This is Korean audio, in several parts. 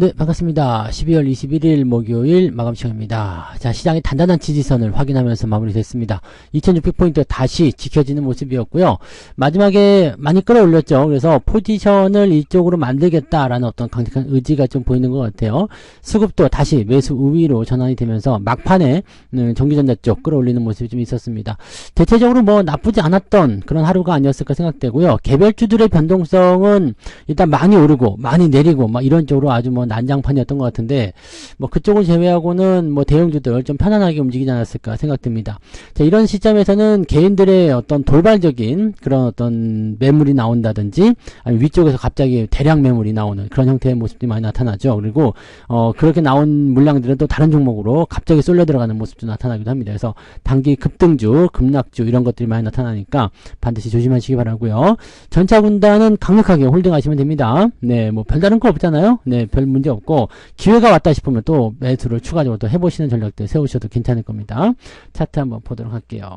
네, 반갑습니다. 12월 21일 목요일 마감 시간입니다. 자, 시장의 단단한 지지선을 확인하면서 마무리됐습니다. 2600포인트 다시 지켜지는 모습이었고요. 마지막에 많이 끌어올렸죠. 그래서 포지션을 이쪽으로 만들겠다라는 어떤 강력한 의지가 좀 보이는 것 같아요. 수급도 다시 매수 우위로 전환이 되면서 막판에 음, 전기전자 쪽 끌어올리는 모습이 좀 있었습니다. 대체적으로 뭐 나쁘지 않았던 그런 하루가 아니었을까 생각되고요. 개별주들의 변동성은 일단 많이 오르고 많이 내리고 막 이런 쪽으로 아주 뭐 난장판이었던 것 같은데 뭐 그쪽을 제외하고는 뭐 대형주들 좀 편안하게 움직이지 않았을까 생각됩니다. 자, 이런 시점에서는 개인들의 어떤 돌발적인 그런 어떤 매물이 나온다든지 아니 위쪽에서 갑자기 대량 매물이 나오는 그런 형태의 모습들이 많이 나타나죠. 그리고 어 그렇게 나온 물량들은 또 다른 종목으로 갑자기 쏠려 들어가는 모습도 나타나기도 합니다. 그래서 단기 급등주, 급락주 이런 것들이 많이 나타나니까 반드시 조심하시기 바라고요. 전차 군단은 강력하게 홀딩하시면 됩니다. 네, 뭐 별다른 거 없잖아요. 네, 별 문제 없고 기회가 왔다 싶으면 또 매수를 추가적으로 또 해보시는 전략들 세우셔도 괜찮을 겁니다. 차트 한번 보도록 할게요.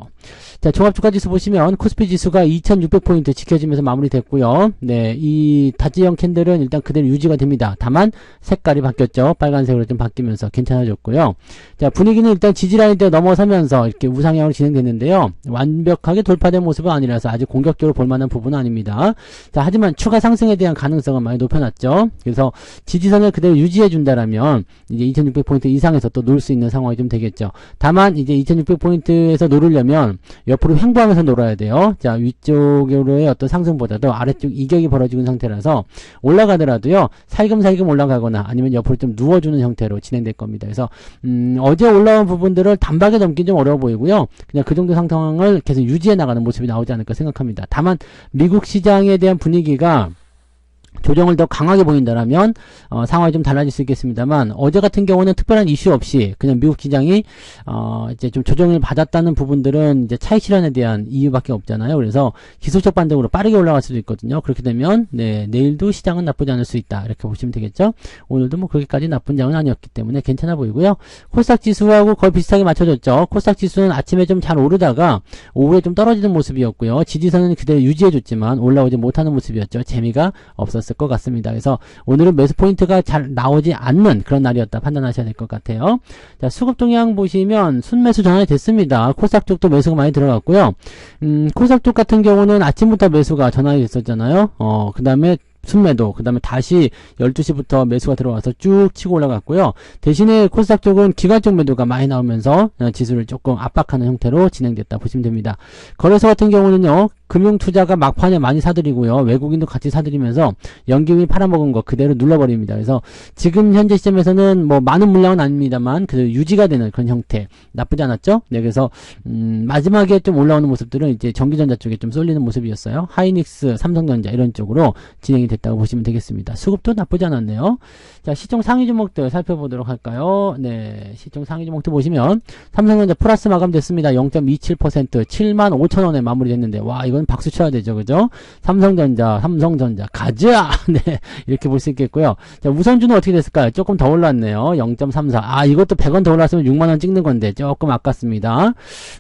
자, 종합주가 지수 보시면 코스피 지수가 2600포인트 지켜지면서 마무리됐고요. 네, 이 다지형 캔들은 일단 그대로 유지가 됩니다. 다만 색깔이 바뀌었죠. 빨간색으로 좀 바뀌면서 괜찮아졌고요. 자, 분위기는 일단 지지라인대 넘어서면서 이렇게 우상향으로 진행됐는데요. 완벽하게 돌파된 모습은 아니라서 아직 공격적으로 볼만한 부분은 아닙니다. 자, 하지만 추가 상승에 대한 가능성은 많이 높여놨죠. 그래서 지지선을 그대로 유지해 준다라면 이제 2600포인트 이상에서 또 놀 수 있는 상황이 좀 되겠죠. 다만 이제 2600포인트에서 노르려면 옆으로 횡보하면서 놀아야 돼요. 자, 위쪽으로의 어떤 상승보다도 아래쪽 이격이 벌어지고 있는 상태라서 올라가더라도요. 살금살금 올라가거나 아니면 옆으로 좀 누워주는 형태로 진행될 겁니다. 그래서 음, 어제 올라온 부분들을 단박에 넘긴 좀 어려워 보이고요. 그냥 그 정도 상황을 계속 유지해 나가는 모습이 나오지 않을까 생각합니다. 다만 미국 시장에 대한 분위기가 조정을 더 강하게 보인다라면 어, 상황이 좀 달라질 수 있겠습니다만 어제 같은 경우는 특별한 이슈 없이 그냥 미국 시장이 어, 이제 좀 조정을 받았다는 부분들은 이제 차익 실현에 대한 이유밖에 없잖아요. 그래서 기술적 반등으로 빠르게 올라갈 수도 있거든요. 그렇게 되면 네, 내일도 시장은 나쁘지 않을 수 있다 이렇게 보시면 되겠죠. 오늘도 뭐 그렇게까지 나쁜 장은 아니었기 때문에 괜찮아 보이고요. 코스닥 지수하고 거의 비슷하게 맞춰졌죠. 코스닥 지수는 아침에 좀 잘 오르다가 오후에 좀 떨어지는 모습이었고요. 지지선은 그대로 유지해줬지만 올라오지 못하는 모습이었죠. 재미가 없었 을 것 같습니다. 그래서 오늘은 매수 포인트가 잘 나오지 않는 그런 날이었다 판단하셔야 될 것 같아요. 자, 수급 동향 보시면 순매수 전환이 됐습니다. 코스닥 쪽도 매수가 많이 들어갔고요. 음, 코스닥 쪽 같은 경우는 아침부터 매수가 전환이 됐었잖아요. 어, 그 다음에 순매도 그 다음에 다시 12시부터 매수가 들어와서 쭉 치고 올라갔고요. 대신에 코스닥 쪽은 기관적 매도가 많이 나오면서 어, 지수를 조금 압박하는 형태로 진행됐다 보시면 됩니다. 거래소 같은 경우는요. 금융투자가 막판에 많이 사들이고요. 외국인도 같이 사들이면서 연기금이 팔아먹은 거 그대로 눌러버립니다. 그래서 지금 현재 시점에서는 뭐 많은 물량은 아닙니다만 그 유지가 되는 그런 형태 나쁘지 않았죠? 네, 그래서 음, 마지막에 좀 올라오는 모습들은 이제 전기전자 쪽에 좀 쏠리는 모습이었어요. 하이닉스, 삼성전자 이런 쪽으로 진행이 됐다고 보시면 되겠습니다. 수급도 나쁘지 않았네요. 자, 시총 상위 종목들 살펴보도록 할까요? 네, 시총 상위 종목들 보시면 삼성전자 플러스 마감됐습니다. 0.27% 7만 5천 원에 마무리됐는데 와 이건 박수 쳐야 되죠, 그죠? 삼성전자, 삼성전자 가자. 네, 이렇게 볼 수 있겠고요. 자, 우선주는 어떻게 됐을까요? 조금 더 올랐네요. 0.34. 아, 이것도 100원 더 올랐으면 6만 원 찍는 건데 조금 아깝습니다.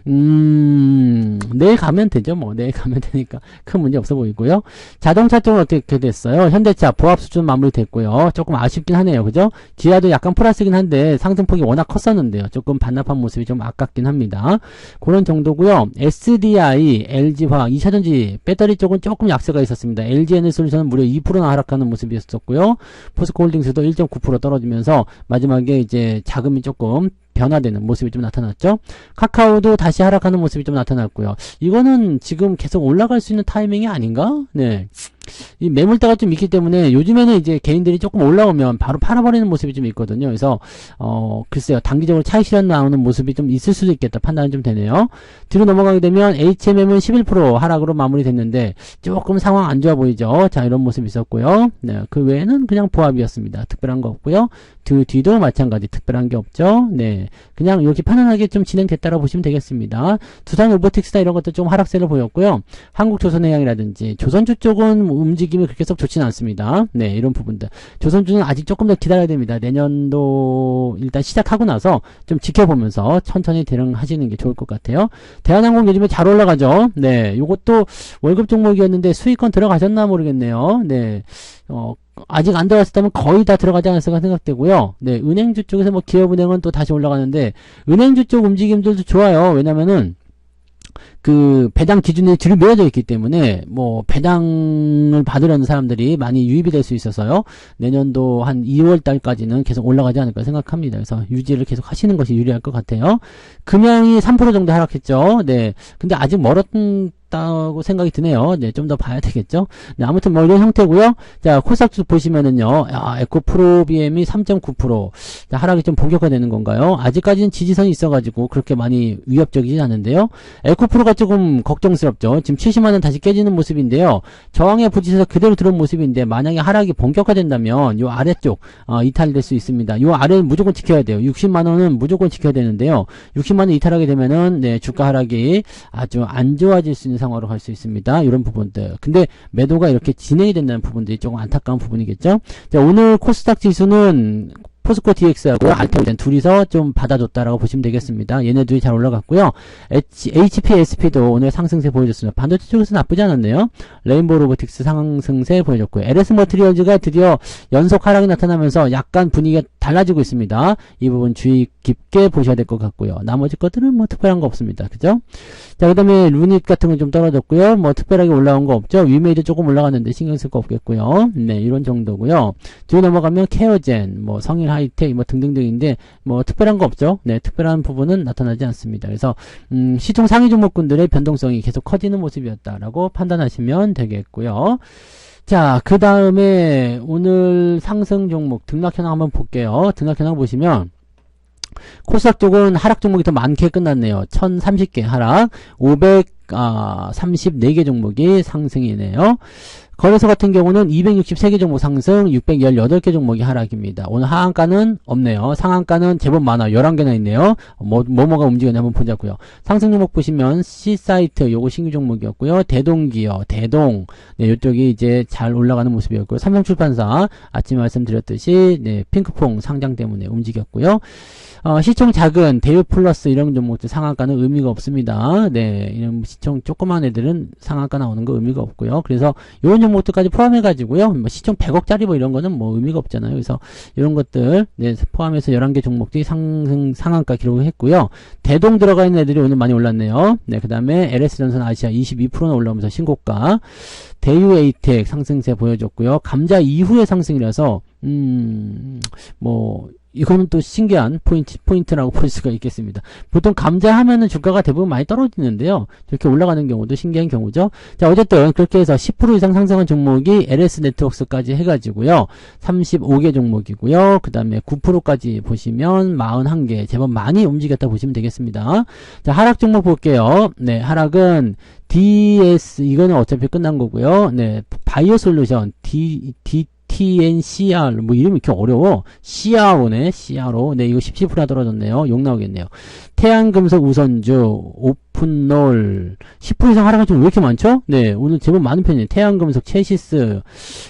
음, 내일 가면 되죠, 뭐 내일 가면 되니까 큰 문제 없어 보이고요. 자동차 쪽은 어떻게 됐 어요? 현대차 보합 수준 마무리됐고요. 조금 아쉽긴 하네요, 그죠? 기아도 약간 플러스긴 한데 상승폭이 워낙 컸었는데요. 조금 반납한 모습이 좀 아깝긴 합니다. 그런 정도고요. SDI, LG화학, 2차전지 배터리 쪽은 조금 약세가 있었습니다. LG에너솔루션은 무려 2%나 하락하는 모습이었었고요. 포스코홀딩스도 1.9% 떨어지면서 마지막에 이제 자금이 조금 변화되는 모습이 좀 나타났죠. 카카오도 다시 하락하는 모습이 좀 나타났고요. 이거는 지금 계속 올라갈 수 있는 타이밍이 아닌가? 네. 이 매물대가 좀 있기 때문에 요즘에는 이제 개인들이 조금 올라오면 바로 팔아버리는 모습이 좀 있거든요. 그래서 어 글쎄요 단기적으로 차익 실현 나오는 모습이 좀 있을 수도 있겠다 판단이 좀 되네요. 뒤로 넘어가게 되면 HMM은 11% 하락으로 마무리됐는데 조금 상황 안 좋아 보이죠. 자 이런 모습이 있었고요. 네, 그 외에는 그냥 보합이었습니다. 특별한 거 없고요. 그 뒤도 마찬가지 특별한 게 없죠. 네, 그냥 이렇게 편안하게 좀 진행됐다고 보시면 되겠습니다. 두산 로보틱스나 이런 것도 좀 하락세를 보였고요. 한국조선해양이라든지 조선주 쪽은 움직임이 그렇게 썩 좋지는 않습니다. 네, 이런 부분들. 조선주는 아직 조금 더 기다려야 됩니다. 내년도 일단 시작하고 나서 좀 지켜보면서 천천히 대응하시는 게 좋을 것 같아요. 대한항공 요즘에 잘 올라가죠. 네, 요것도 월급 종목이었는데 수익권 들어가셨나 모르겠네요. 네, 어, 아직 안 들어갔었다면 거의 다 들어가지 않았을까 생각되고요. 네, 은행주 쪽에서 뭐 기업은행은 또 다시 올라가는데 은행주 쪽 움직임들도 좋아요. 왜냐면은 그 배당 기준에 줄이 매어져 있기 때문에 뭐 배당을 받으려는 사람들이 많이 유입이 될 수 있어서요. 내년도 한 2월 달까지는 계속 올라가지 않을까 생각합니다. 그래서 유지를 계속 하시는 것이 유리할 것 같아요. 금양이 3% 정도 하락했죠. 네. 근데 아직 멀었던 다고 생각이 드네요. 네, 좀 더 봐야 되겠죠. 네, 아무튼 뭐 이런 형태고요. 자, 코스닥 보시면은요. 아, 에코 프로 BM이 3.9% 자, 하락이 좀 본격화되는 건가요? 아직까지는 지지선이 있어가지고 그렇게 많이 위협적이진 않은데요. 에코 프로가 조금 걱정스럽죠. 지금 70만 원 다시 깨지는 모습인데요. 저항에 부딪혀서 그대로 들어온 모습인데 만약에 하락이 본격화된다면 요 아래쪽 어, 이탈될 수 있습니다. 요 아래는 무조건 지켜야 돼요. 60만 원은 무조건 지켜야 되는데요. 60만 원 이탈하게 되면은 네, 주가 하락이 아주 안 좋아질 수 있는 상황으로 갈 수 있습니다. 이런 부분들. 근데 매도가 이렇게 진행이 된다는 부분들이 조금 안타까운 부분이겠죠. 자, 오늘 코스닥 지수는 포스코 DX하고 알테오젠 둘이서 좀 받아줬다라고 보시면 되겠습니다. 얘네들이 잘 올라갔고요. H, HPSP도 오늘 상승세 보여줬습니다. 반도체 쪽에서 나쁘지 않았네요. 레인보우 로보틱스 상승세 보여줬고요. LS 머트리얼즈가 드디어 연속 하락이 나타나면서 약간 분위기가 달라지고 있습니다. 이 부분 주의 깊게 보셔야 될 것 같고요. 나머지 것들은 뭐 특별한 거 없습니다. 그죠? 자, 그 다음에 루닛 같은 건 좀 떨어졌고요. 뭐 특별하게 올라온 거 없죠. 위메이드 조금 올라갔는데 신경 쓸 거 없겠고요. 네, 이런 정도고요. 뒤로 넘어가면 케어젠, 뭐 성일 하이 텍, 뭐 등등등인데 뭐 특별한 거 없죠. 네, 특별한 부분은 나타나지 않습니다. 그래서 음, 시총 상위 종목군들의 변동성이 계속 커지는 모습이었다라고 판단하시면 되겠고요. 자, 그 다음에 오늘 상승 종목 등락 현황 한번 볼게요. 등락 현황 보시면 코스닥 쪽은 하락 종목이 더 많게 끝났네요. 1030개 하락, 534개 종목이 상승이네요. 거래소 같은 경우는 263개 종목 상승, 618개 종목이 하락입니다. 오늘 하한가는 없네요. 상한가는 제법 많아요. 11개나 있네요. 뭐, 뭐뭐가 움직였냐 한번 보자고요. 상승 종목 보시면 C사이트, 요거 신규 종목이었고요. 대동기어, 대동, 네, 요쪽이 이제 잘 올라가는 모습이었고요. 삼성출판사, 아침에 말씀드렸듯이, 네, 핑크퐁 상장 때문에 움직였고요. 어, 시총 작은 대유 플러스 이런 종목들 상한가는 의미가 없습니다. 네, 이런 시총 조그만 애들은 상한가 나오는 거 의미가 없고요. 그래서 이런 종목들까지 포함해가지고요. 뭐 시총 100억짜리 뭐 이런 거는 뭐 의미가 없잖아요. 그래서 이런 것들 네, 포함해서 11개 종목들이 상승 상한가 기록을 했고요. 대동 들어가 있는 애들이 오늘 많이 올랐네요. 네, 그 다음에 LS전선 아시아 22%는 올라오면서 신고가. 대유 에이텍 상승세 보여줬고요. 감자 이후의 상승이라서 음, 뭐 이거는 또 신기한 포인트, 포인트라고 볼 수가 있겠습니다. 보통 감자 하면은 주가가 대부분 많이 떨어지는데요. 이렇게 올라가는 경우도 신기한 경우죠. 자, 어쨌든 그렇게 해서 10% 이상 상승한 종목이 LS 네트워크스까지 해가지고요. 35개 종목이고요. 그 다음에 9%까지 보시면 41개, 제법 많이 움직였다 보시면 되겠습니다. 자, 하락 종목 볼게요. 네, 하락은 DS, 이거는 어차피 끝난 거고요. 네, 바이오 솔루션, D, D, TNCR 뭐 이름이 이렇게 어려워. CRO네 CRO 네 이거 17%나 떨어졌네요. 욕 나오겠네요. 태양금속 우선주 오픈롤 10% 이상 하락한 종왜 이렇게 많죠? 네 오늘 제법 많은 편이에요. 태양금속 체시스.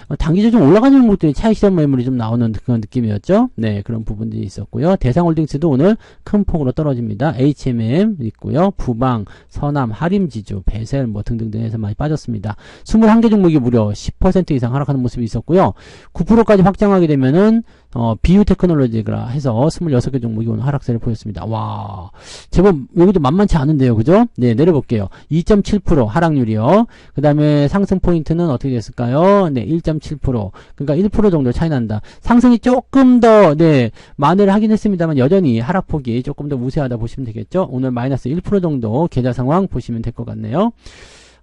어, 단기적으로 좀 올라가는 종목들이 차익 실현 매물이 좀 나오는 그런 느낌이었죠? 네 그런 부분들이 있었고요. 대상홀딩스도 오늘 큰 폭으로 떨어집니다. HMM 있고요. 부방 서남 하림지주 베셀 뭐 등등등 해서 많이 빠졌습니다. 21개 종목이 무려 10% 이상 하락하는 모습이 있었고요. 9%까지 확장하게 되면은 어, 비유 테크놀로지가 해서 26개 종목이 오늘 하락세를 보였습니다. 와, 제법 여기도 만만치 않은데요. 그죠? 네, 내려볼게요. 2.7% 하락률이요. 그 다음에 상승 포인트는 어떻게 됐을까요? 네, 1.7%. 그러니까 1% 정도 차이 난다. 상승이 조금 더, 네, 만회를 하긴 했습니다만 여전히 하락폭이 조금 더 우세하다 보시면 되겠죠? 오늘 마이너스 1% 정도 계좌 상황 보시면 될 것 같네요.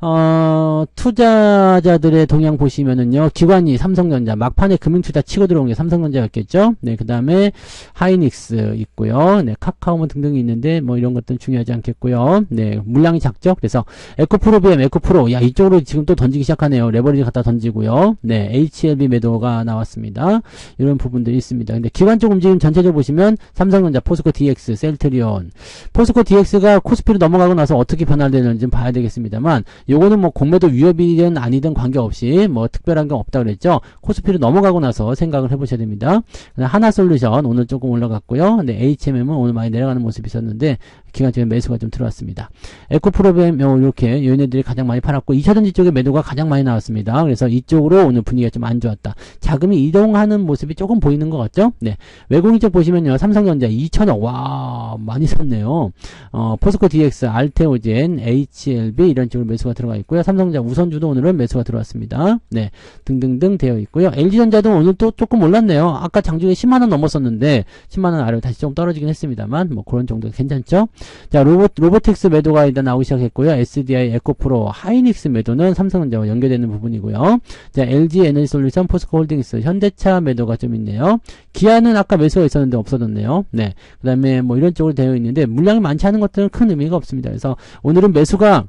어, 투자자들의 동향 보시면은요, 기관이 삼성전자, 막판에 금융투자 치고 들어온 게 삼성전자였겠죠? 네, 그 다음에 하이닉스 있고요. 네, 카카오문 등등이 있는데, 뭐 이런 것들은 중요하지 않겠고요. 네, 물량이 작죠? 그래서 에코프로비엠, 에코프로, 야, 이쪽으로 지금 또 던지기 시작하네요. 레버리지 갖다 던지고요. 네, HLB 매도가 나왔습니다. 이런 부분들이 있습니다. 근데 기관 쪽 움직임 전체적으로 보시면 삼성전자, 포스코 DX, 셀트리온, 포스코 DX가 코스피로 넘어가고 나서 어떻게 변화되는지 좀 봐야 되겠습니다만, 요거는 뭐 공매도 위협이든 아니든 관계없이 뭐 특별한 게 없다 그랬죠. 코스피로 넘어가고 나서 생각을 해보셔야 됩니다. 하나솔루션 오늘 조금 올라갔고요. 근데 HMM은 오늘 많이 내려가는 모습이 있었는데 기간적인 매수가 좀 들어왔습니다. 에코프로벤 요 이렇게 얘네들이 가장 많이 팔았고 2차전지 쪽에 매도가 가장 많이 나왔습니다. 그래서 이쪽으로 오늘 분위기가 좀 안 좋았다. 자금이 이동하는 모습이 조금 보이는 것 같죠? 네. 외국인 쪽 보시면요. 삼성전자 2천억 와 많이 샀네요. 어, 포스코 DX, 알테오젠, HLB 이런 쪽으로 매수가 들어가 있고요. 삼성전자 우선주도 오늘은 매수가 들어왔습니다. 네. 등등등 되어 있고요. LG전자도 오늘 또 조금 올랐네요. 아까 장중에 10만원 넘었었는데 10만원 아래로 다시 좀 떨어지긴 했습니다만 뭐 그런 정도 괜찮죠? 자, 로봇, 로보틱스 매도가 일단 나오기 시작했고요. SDI, 에코프로, 하이닉스 매도는 삼성전자와 연계되는 부분이고요. 자, LG 에너지 솔루션, 포스코 홀딩스, 현대차 매도가 좀 있네요. 기아는 아까 매수가 있었는데 없어졌네요. 네. 그 다음에 뭐 이런 쪽으로 되어 있는데 물량이 많지 않은 것들은 큰 의미가 없습니다. 그래서 오늘은 매수가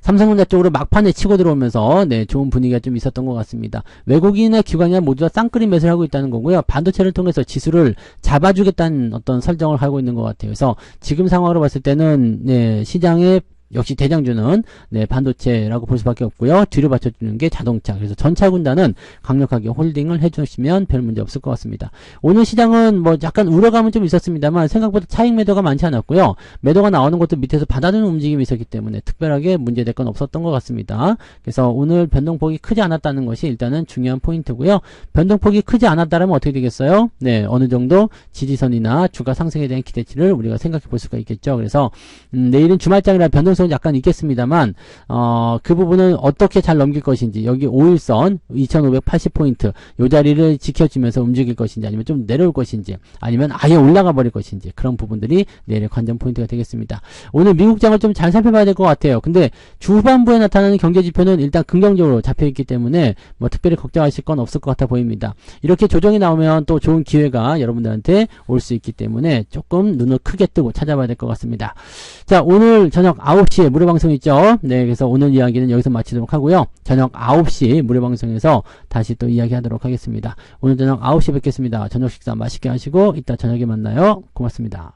삼성전자 쪽으로 막판에 치고 들어오면서 네 좋은 분위기가 좀 있었던 것 같습니다. 외국인이나 기관이나 모두 다 쌍끌이 매수를 하고 있다는 거고요. 반도체를 통해서 지수를 잡아주겠다는 어떤 설정을 하고 있는 것 같아요. 그래서 지금 상황으로 봤을 때는 네 시장의 역시 대장주는 네 반도체라고 볼 수밖에 없고요. 뒤로 받쳐주는 게 자동차. 그래서 전차 군단은 강력하게 홀딩을 해주시면 별 문제 없을 것 같습니다. 오늘 시장은 뭐 약간 우려감은 좀 있었습니다만 생각보다 차익 매도가 많지 않았고요. 매도가 나오는 것도 밑에서 받아주는 움직임이 있었기 때문에 특별하게 문제될 건 없었던 것 같습니다. 그래서 오늘 변동폭이 크지 않았다는 것이 일단은 중요한 포인트고요. 변동폭이 크지 않았다면 어떻게 되겠어요? 네, 어느 정도 지지선이나 주가 상승에 대한 기대치를 우리가 생각해 볼 수가 있겠죠. 그래서 음, 내일은 주말장이라 변동성 은 약간 있겠습니다만 어, 그 부분은 어떻게 잘 넘길 것인지 여기 5일선 2580포인트 요 자리를 지켜주면서 움직일 것인지 아니면 좀 내려올 것인지 아니면 아예 올라가 버릴 것인지 그런 부분들이 내일의 관전 포인트가 되겠습니다. 오늘 미국장을 좀 잘 살펴봐야 될 것 같아요. 근데 주후반부에 나타나는 경제 지표는 일단 긍정적으로 잡혀 있기 때문에 뭐 특별히 걱정하실 건 없을 것 같아 보입니다. 이렇게 조정이 나오면 또 좋은 기회가 여러분들한테 올 수 있기 때문에 조금 눈을 크게 뜨고 찾아봐야 될 것 같습니다. 자, 오늘 저녁 9시 에 무료 방송 있죠? 네, 그래서 오늘 이야기는 여기서 마치도록 하고요. 저녁 9시 무료 방송에서 다시 또 이야기하도록 하겠습니다. 오늘 저녁 9시 뵙겠습니다. 저녁 식사 맛있게 하시고 이따 저녁에 만나요. 고맙습니다.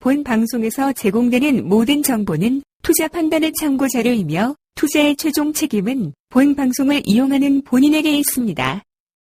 본 방송에서 제공되는 모든 정보는 투자 판단의 참고 자료이며 투자의 최종 책임은 본 방송을 이용하는 본인에게 있습니다.